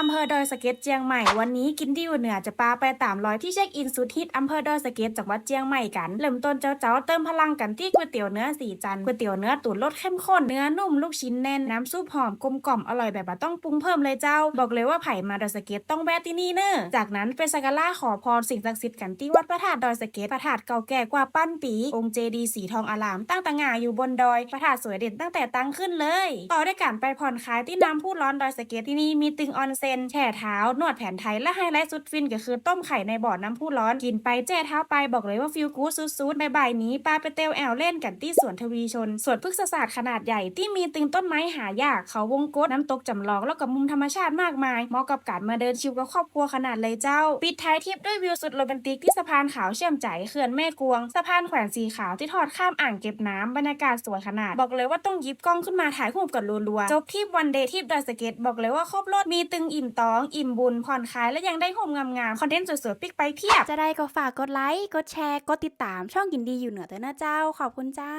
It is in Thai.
อำเภอดอยสะเก็ดเจียงใหม่วันนี้กินดีอยู่เหนือจะปาไปตามรอยที่เช็คอินสุดฮิตอำเภอดอยสะเก็ดจังหวัดเจียงใหม่กันเริ่มต้นเจ้าเจ้าๆเติมพลังกันที่ก๋วยเตี๋ยวเนื้อสีจันก๋วยเตี๋ยวเนื้อตุ๋นรสเข้มข้นเนื้อนุ่มลูกชิ้นแน่นน้ำซุปหอมกลมกล่อมอร่อยแบบต้องปรุงเพิ่มเลยเจ้า บอกเลยว่าไผ่มาดอยสะเก็ดต้องแวะที่นี่เนอะจากนั้นไปสักการะขอพรสิ่งศักดิ์สิทธิ์กันที่วัดพระธาตุดอยสะเก็ดพระธาตุเก่าแก่กว่าปั้นปีองค์เจดีสีทองอารามตั้งตระหง่าอยู่บนดอยพระธาตุสวยเด่นตั้งแต่ตั้งขึ้นเลย ต่อด้วยการไปผ่อนคลายที่น้ำพุร้อนดอยสะเก็ดที่นี่มีตึงออนเซนแช่เท้านวดแผนไทยและไฮไลท์สุดฟินก็คือต้มไข่ในบ่อน้ำพุร้อนกินไปแจ้เท้าไปบอกเลยว่าฟิลกู๊ดสุดๆบ่ายๆนี้ปาไปเตลแอลเล่นกันที่สวนทวีชนสวนพฤกษศาสตร์ขนาดใหญ่ที่มีตึงต้นไม้หายากเขาวงกตน้ำตกจำลองแล้วก็มุมธรรมชาติมากมายเหมาะกับการมาเดินชิลกับครอบครัวขนาดเลยเจ้า ปิดท้ายทริปด้วยวิวสุดโรแมนติกที่สะพานขาวเชื่อมใจเขื่อนแม่กวง สะพานแขวนสีขาวที่ทอดข้ามอ่างเก็บน้ำบรรยากาศสวยขนาด บอกเลยว่าต้องยิบกล้องขึ้นมาถ่ายรูปกันรัวๆจบทริปวันเดย์ทริปดอยสเก็ตบอกเลยว่าครบรถมีตึงอิ่่มท้อง อิ่มบุญ ผ่อนคลาย และยังได้โฮมงามๆ คอนเทนต์สวยๆ ปิกไปเพียบ จะได้ก็ฝากกดไลค์ กดแชร์ กดติดตามช่องกินดีอยู่เหนือเตอนะเจ้า ขอบคุณเจ้า